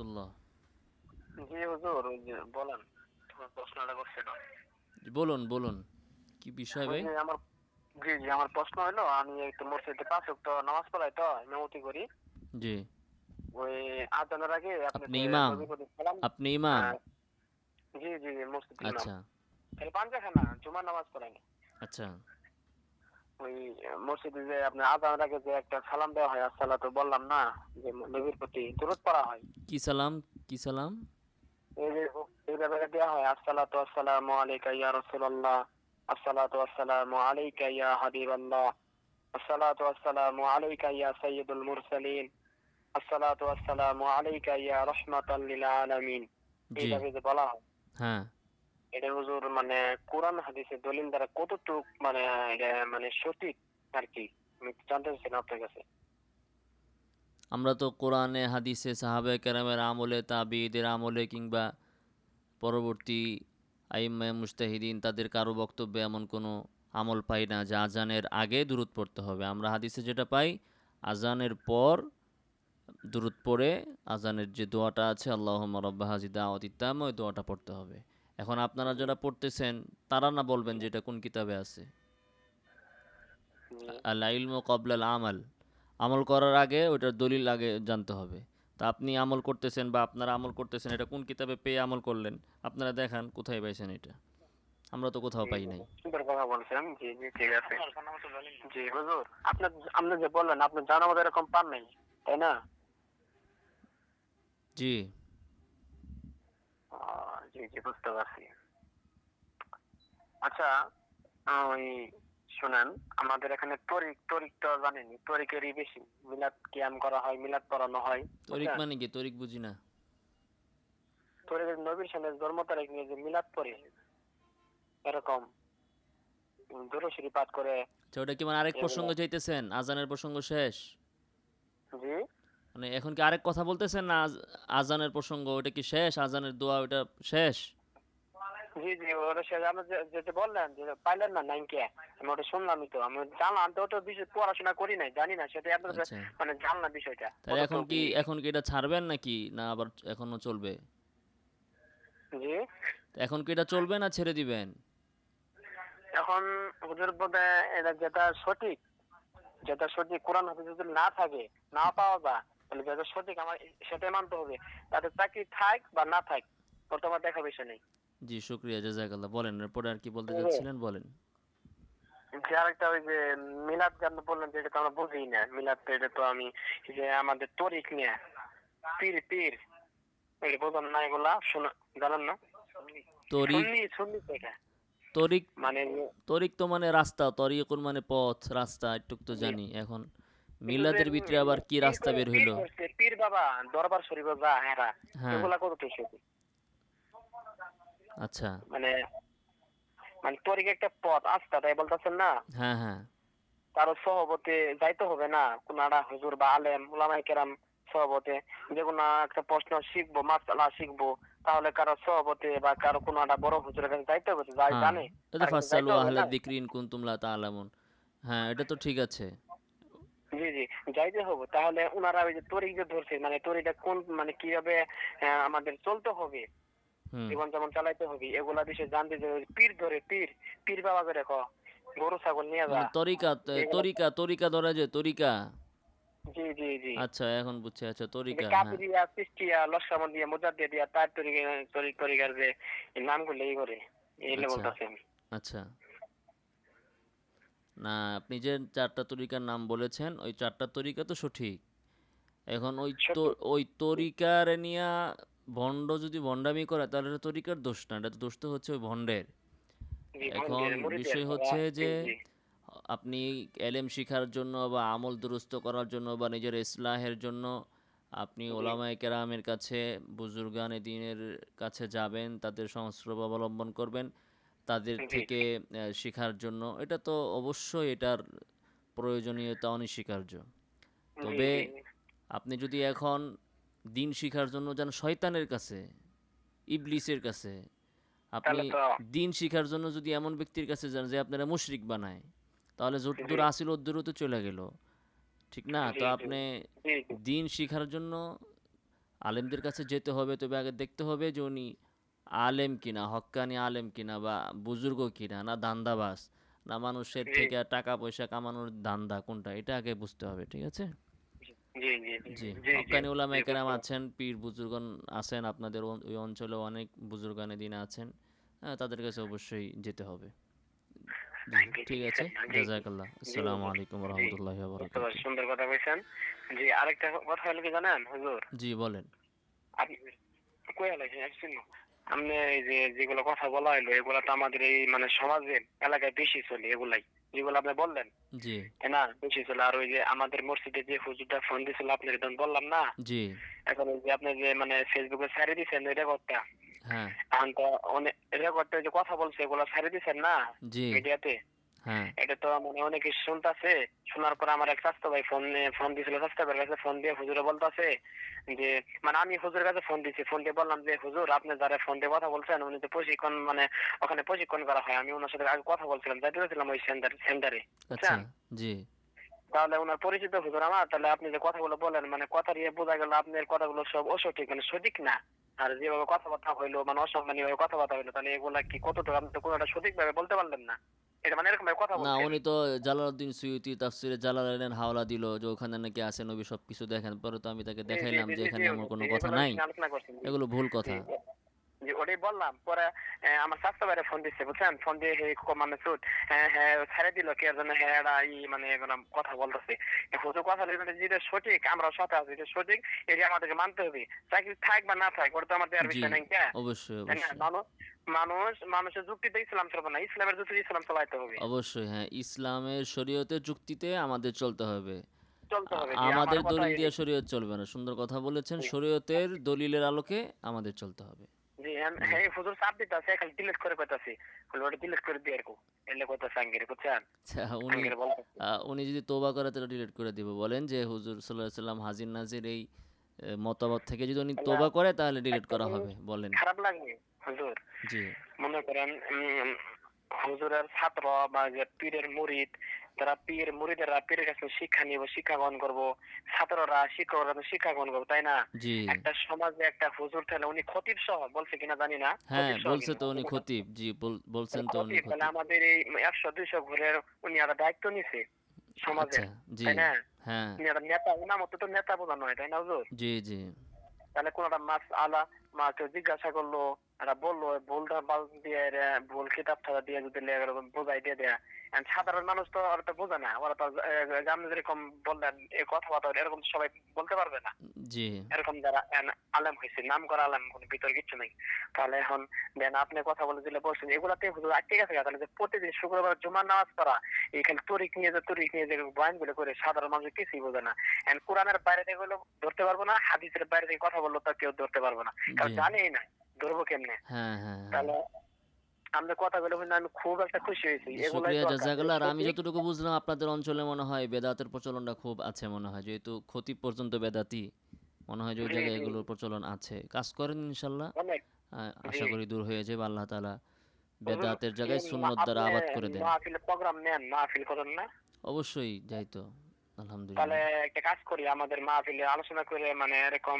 রহমতুল্লাহ। জি হুজুর বলেন প্রশ্নটা বলুন বলুন কি বিষয় ভাই? আমার জি জি আমার প্রশ্ন হলো আমি একটু মসজিদে পাঁচ ওয়াক্ত নামাজ পড়াই তো ইমামতি করি। জি। ওই আজানের আগে আপনি ইমাম? আপনি ইমাম। হ্যাঁ। জি জি মসজিদ আচ্ছা। পাঞ্জাখানা জুমার নামাজ পড়াই। আচ্ছা। ওই মসজিদে যে আপনার আজানের আগে যে একটা সালাম দেওয়া হয় আসসালাম তো বললাম না যে নবীর প্রতি দূরত পড়া হয়। কি সালাম? কি সালাম? এই যে এই ব্যাপারে দেওয়া হয় আসসালাতু আসসালামু আলাইকা ইয়া রাসূলুল্লাহ আসসালাতু আসসালামু আলাইকা ইয়া হাবিবাল্লাহ আসসালাতু আসসালামু আলাইকা ইয়া সাইয়্যিদুল মুরসালিন আসসালাতু আসসালামু আলাইকা ইয়া রাহমাতাল লিল আলামিন। এইভাবে যে বলা হয়। হ্যাঁ। এটা হুজুর মানে কোরআন হাদিসের দলিল দ্বারা কতটুক মানে মানে সঠিক আর কি? আমি জানতে চাচ্ছিলাম আপনার কাছে। আমরা তো কোরআনে, হাদিসে সাহাবে কেরামের আমলে তাবিদের আমলে কিংবা পরবর্তী আইম্মা মুস্তাহিদিন তাদের কারও বক্তব্যে এমন কোনো আমল পাই না যে আজানের আগে দূরত পড়তে হবে। আমরা হাদিসে যেটা পাই, আজানের পর দূরত পড়ে আজানের যে দোয়াটা আছে আল্লাহ রব্বা হাজি দাওয়াত ইত্তাম ওই দোয়াটা পড়তে হবে। এখন আপনারা যারা পড়তেছেন তারা না বলবেন যে এটা কোন কিতাবে আছে? আল ইলম কবলাল আমাল আমল করার আগে ওটার দলিল আগে জানতে হবে। তা আপনি আমল করতেছেন বা আপনারা আমল করতেছেন এটা কোন কিতাবে পেয়ে আমল করলেন? আপনারা দেখান কোথায় পাইছেন এটা। আমরা তো কোথাও পাই নাই। সুন্দর কথা বলছেন জি জি ঠিক আছে। জি হুজুর আপনার আপনি যে বললেন আপনার জানার মতো এরকম পান নাই তাই না? জি। বুঝতে পারছি। আচ্ছা ওই শুনেন আমাদের এখানে তরিক তরিক তো জানেনি তরিকেরই বেশি। মিলাদ কিয়াম করা হয় মিলাদ পড়ানো হয় তরিক মানে কি? তরিক বুঝি না। তরিকের নবীর সামনে জন্ম তারিখ নিয়ে যে মিলাদ পড়ে এরকম। দূরশরী পাঠ করে আচ্ছা ওটা কি মানে আরেক প্রসঙ্গ চাইতেছেন? আজানের প্রসঙ্গ শেষ? জি? মানে এখন কি আরেক কথা বলতেছেন না আজানের প্রসঙ্গ ওটা কি শেষ? আজানের দোয়া ওটা শেষ? জি জি ওটা আপনি যেটা বললেন যে পাইলেন না নাইন কে আমি ওটা শুনলামই তো আমি জানলাম তো ওটা বিষয় পড়াশোনা করি নাই জানি না। সেটা আপনার আচ্ছা। মানে বিষয়টা। তাহলে এখন কি এখন কি এটা ছাড়বেন নাকি? না আবার এখনও চলবে? জি। এখন কি এটা চলবে না ছেড়ে দিবেন? এখন হুজুর এটা যেটা সঠিক যেটা সঠিক কোরআন হাদিস যদি না থাকে না পাওয়া যায় তাহলে যেটা সঠিক আমার সেটাই মানতে হবে। তাতে চাকরি থাক বা না থাক ওটা আমার দেখা বিষয় নেই। জি শুক্রিয়া জাজাকাল্লাহ। বলেন এরপরে আর কি বলতে জি। যাচ্ছিলেন? বলেন। যে আরেকটা ওই যে মিলাদ যে আপনি বললেন যে এটা তো আমরা বুঝি না। মিলাদ তো এটা তো আমি যে আমাদের তরিক নিয়ে পীর পীর। এটা বলতাম না এগুলা শোনা জানেন না? তরিক? শুননি এটা। তরিক? মানে তরিক তো মানে রাস্তা তরিকুন মানে পথ রাস্তা একটুক তো জানি এখন। মিলাদের ভিতরে আবার কি রাস্তা বের হইল? পীর বাবা দরবার শরীফ যা হেরা হ্যাঁ এগুলা কত ঠিক আচ্ছা। মানে মানে তরিক একটা পথ আস্থা তাই বলতেছেন না? হ্যাঁ হ্যাঁ। কারও সহবতে যাইতে হবে না কোন একটা হুজুর বা আলেম উলামায়ে কেরাম সহবতে। যে কোনো একটা প্রশ্ন শিখব মাসালা শিখব তাহলে কারও সহবতে বা কারও কোনো একটা বড় হুজুরের কাছে যাইতে হবে যাই হ্যাঁ। জানে। এটা ফাসালু আহলা না? যিকরি ইন কুনতুম লা তাআলামুন। হ্যাঁ এটা তো ঠিক আছে। জি জি যাইতে হবে তাহলে ওনারা ওই যে তরিক যে ধরছে মানে তরিটা কোন মানে কীভাবে আমাদের চলতে হবে? জীবন যেমন চালাইতে হবে এগুলা বিষয়ে জানতে যে পীর ধরে পীর পীর বাবা করে ক গরু ছাগল নিয়ে যা। মানে তরিকা তরিকা তরিকা ধরা যে তরিকা? জি জি জি। আচ্ছা এখন বুঝছি আচ্ছা তরিকা হ্যাঁ। কাপুরিয়া সৃষ্টিয়া লস্কামন দিয়া মোজাদ্দে দিয়া তার তরিকা তরি তরিকার যে এই নামগুলো এই করে এইগুলো আচ্ছা। বলতেছি আচ্ছা। না আপনি যে চারটা তরিকার নাম বলেছেন ওই চারটা তরিকা তো সঠিক। এখন ওই তো ওই তরিকার নিয়া ভণ্ড যদি ভণ্ডামি করে তাহলে এটা তরিকার দোষ না এটা তো দোষ তো হচ্ছে ওই ভণ্ডের। এখন বিষয় হচ্ছে যে আপনি এলেম শিখার জন্য বা আমল দুরুস্ত করার জন্য বা নিজের ইসলাহের জন্য আপনি ওলামায়ে কেরামের কাছে বুজুর্গানে দিনের কাছে যাবেন তাদের সংস্রব অবলম্বন করবেন। তাদের। থেকে শেখার জন্য এটা তো অবশ্যই এটার প্রয়োজনীয়তা অনস্বীকার্য তবে। আপনি যদি এখন দিন শিখার জন্য যান শয়তানের কাছে ইবলিসের কাছে আপনি দিন শিখার জন্য যদি এমন ব্যক্তির কাছে যান যে আপনারা মুশরিক বানায় তাহলে যতদূর। আসিল দূর তো চলে গেল ঠিক না তো আপনি। দিন শিখার জন্য আলেমদের কাছে যেতে হবে তবে আগে দেখতে হবে যে উনি আলেম কিনা হক্কানি আলেম কিনা বা বুজুর্গ কিনা না দান্দাবাস না মানুষের থেকে টাকা পয়সা কামানোর দান্দা কোনটা এটা আগে বুঝতে হবে ঠিক আছে? জি জি জি জি হক্কানি ওলামা কেরাম আছেন পীর বুজুর্গন আছেন আপনাদের ওই অঞ্চলে অনেক বুজুর্গানে দিন আছেন হ্যাঁ তাদের কাছে অবশ্যই যেতে হবে। ঠিক আছে? জাজাকাল্লাহ। আসসালামু আলাইকুম রহমতুল্লাহি ওয়া পারছি, সুন্দর কথা কইছেন। জি আরেকটা কথা হলো কি জানেন হুজুর? জি বলেন। আপনি কই আলাইছেন একদিন আপনি এই যে যেগুলো কথা বলা হইল এগুলা তো আমাদের এই মানে সমাজে এলাকায় বেশি চলে এগুলাই। যেগুলো আপনি বললেন জি। না? বেশি চলে। আর ওই যে আমাদের মসজিদে যে হুজুরটা ফোন দিছিল আপনাকে তখন বললাম না? জি। এখন ওই যে আপনি যে মানে ফেসবুকে ছেড়ে দিচ্ছেন ওই রেকর্ডটা হ্যাঁ। এখন তো অনেক রেকর্ডটা যে কথা বলছে এগুলো ছেড়ে দিচ্ছেন না জি। মিডিয়াতে হ্যাঁ। এটা তো মানে অনেকে শুনতাছে। শোনার পর আমার এক স্বাস্থ্য ভাই ফোন ফোন দিছিল স্বাস্থ্য ভাইয়ের কাছে ফোন দিয়ে হুজুরে বলতাছে যে মানে আমি হুজুরের কাছে ফোন দিছি ফোন দিয়ে বললাম যে হুজুর আপনি যারা ফোন দিয়ে কথা বলছেন উনি তো প্রশিক্ষণ মানে ওখানে প্রশিক্ষণ করা হয়। আমি ওনার সাথে আগে কথা বলছিলাম যাইতে গেছিলাম ওই সেন্টার সেন্টারে। আচ্ছা জি। তাহলে ওনার পরিচিত হুজুর আমার তাহলে আপনি যে কথাগুলো বলেন মানে কথা দিয়ে বোঝা গেল আপনার কথাগুলো সব অসঠিক মানে সঠিক না। আর যেভাবে কথাবার্তা হইল মানে অসম্মানীয় ভাবে কথাবার্তা হইল তাহলে এগুলা কি কতটুকু আপনি তো কোনোটা সঠিক ভাবে বলতে পারলেন না? এটা মানে এরকম কথা না উনি তো জালালউদ্দিন সুয়ুতি তাফসিরে জালালাইনের হাওলা দিল যে ওখানে নাকি আছে নবী সব কিছু দেখেন। পরে তো আমি তাকে দেখাইলাম যে এখানে আমার কোনো কথা নাই। এগুলো ভুল কথা। জি ওটাই বললাম পরে আমার স্বাস্থ্য বাইরে ফোন দিচ্ছে বুঝছেন? ফোন দিয়ে হে মানে সুট হ্যাঁ ছেড়ে দিল কে জন্য হ্যাঁ ই মানে কথা বলতেছে। হুজুর কথা বলতে যেটা সঠিক আমরা সাথে আছি এটা সঠিক এটা আমাদেরকে মানতে হবে। চাকরি থাক বা না থাক ওটা তো আর জি বিষয় নাই অবশ্যই মানুষ মানুষ মানুষের যুক্তিতে ইসলাম চলবে না ইসলামের যুক্তিতে ইসলাম চালাইতে হবে। অবশ্যই হ্যাঁ ইসলামের শরীয়তের যুক্তিতে আমাদের চলতে হবে। চলতে হবে আমাদের আমার দলিল দিয়ে শরীয়ত চলবে না সুন্দর কথা বলেছেন। শরীয়তের দলিলের আলোকে আমাদের চলতে হবে। হ্যাঁ হুজুর চাপ দিতেছে খালি ডিলিট করে কইতাছি বলে ওটা ডিলিট করে দিয়ে এরকম এলে কইতাছে আঙ্গিরে বুঝছেন উনি উনি যদি তোবা করে তাহলে ডিলিট করে দিব বলেন যে হুজুর সাল্লাহ সাল্লাম হাজির নাজির এই মতামত থেকে যদি উনি তোবা করে তাহলে ডিলিট করা হবে বলেন খারাপ লাগবে হুজুর জি মনে করেন হুজুরের ছাত্র বা যে পীরের মুরিদ তারা পীর মুরিদেরা পীরের কাছে শিক্ষা নিব শিক্ষা গ্রহণ করব ছাত্ররা শিক্ষকরা তো শিক্ষা গ্রহণ করব তাই না? একটা সমাজে একটা হুজুর তাহলে উনি খতিব সহ বলছে কিনা জানি না হ্যাঁ বলছে তো উনি খতিব। জি বলছেন তো উনি খতিব তাহলে আমাদের এই একশো দুইশো ঘরের উনি একটা দায়িত্ব নিছে সমাজে আচ্ছা তাই না? হ্যাঁ। নেতা উনার মতো তো নেতা বোঝানো হয় তাই না হুজুর? জি জি। তাহলে কোন একটা মাছ আলা মা কেউ জিজ্ঞাসা করল একটা বলল ভুলটা বাল দিয়ে ভুল কিতাব দিয়ে যদি বোঝাই দিয়ে সাধারণ মানুষ তো ওরা তো বোঝে না ওরা তো আপনি যেরকম বললেন এই কথাবার্তা এরকম সবাই বলতে পারবে না। জি। এরকম যারা আলেম হয়েছে নাম করা আলেম কোনো ভিতর নেই। তাহলে এখন দেন আপনি কথা বলে দিলে বলছেন এগুলাতে হুজুর আটকে গেছে তাহলে যে প্রতিদিন শুক্রবার জুমার নামাজ পড়া এখানে তরিক নিয়ে যে তরিক নিয়ে যে বয়ানগুলো করে সাধারণ মানুষ কিছুই বোঝে না। এন্ড কোরআনের বাইরে থেকে ধরতে পারব না হাদিসের বাইরে থেকে কথা বলল তা কেউ ধরতে পারব না। কারণ জানেই না। ধরবো কেমনে? হ্যাঁ হ্যাঁ হ্যাঁ। তাহলে আমরা কথাগুলো শুনে আমি খুব একটা খুশি হয়েছি। শুক্রিয়া জাজাকাল্লাহ আর আমি যতটুকু বুঝলাম আপনাদের অঞ্চলে মনে হয় বেদাতের প্রচলনটা খুব আছে মনে হয় যেহেতু ক্ষতি পর্যন্ত বেদাতি মনে হয় যে ওই জায়গায় এগুলোর প্রচলন আছে। কাজ করেন ইনশাল্লাহ। আশা করি দূর হয়ে যাবে আল্লাহ তাআলা হুজুর, বেদাতের জায়গায় সুন্নত দ্বারা আবাদ করে দেন। প্রোগ্রাম নেন মাহফিল করেন না? অবশ্যই যাই তো। তাহলে একটা কাজ করি আমাদের মাহফিলে আলোচনা করে মানে এরকম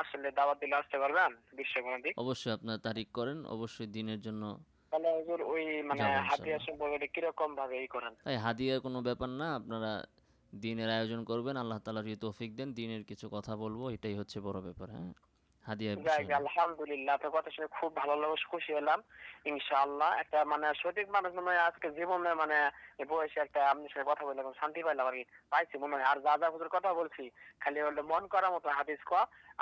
আসলে দাওয়াত দিলে আসতে পারবেন বিশ্বকর্মা অবশ্যই আপনার তারিখ করেন অবশ্যই দিনের জন্য তাহলে হুজুর ওই মানে হাদিয়া সম্পর্কে কি কীরকম ভাবে ই করেন? তাই হাদিয়ার কোনো ব্যাপার না আপনারা দিনের আয়োজন করবেন আল্লাহ তাআলা যদি তৌফিক দেন দিনের কিছু কথা বলব এটাই হচ্ছে বড় ব্যাপার হ্যাঁ। আলহামদুলিল্লাহ আপনার কথা শুনে খুব ভালো লাগল খুশি হলাম ইনশাআল্লাহ। একটা মানে সঠিক মানুষ মনে আজকে জীবনে মানে বয়সে একটা আপনার সাথে কথা বলে এখন শান্তি পাইলাম আর কি পাইছি মনে হয়। আর যা যা হুজুর কথা বলছি খালি হলো মন করার মতো হাদিস ক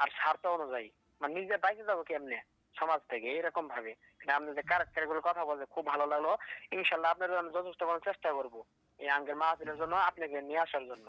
আর স্বার্থ অনুযায়ী। মানে নিজে বাইকে যাব কেমনে? সমাজ থেকে এরকম ভাবে। আপনি যে ক্যারেক্টারগুলো কথা বলছে খুব ভালো লাগল। ইনশাল্লাহ আপনার জন্য যথেষ্ট চেষ্টা করব এই আঙ্গের মাহফিলের জন্য আপনাকে নিয়ে আসার জন্য।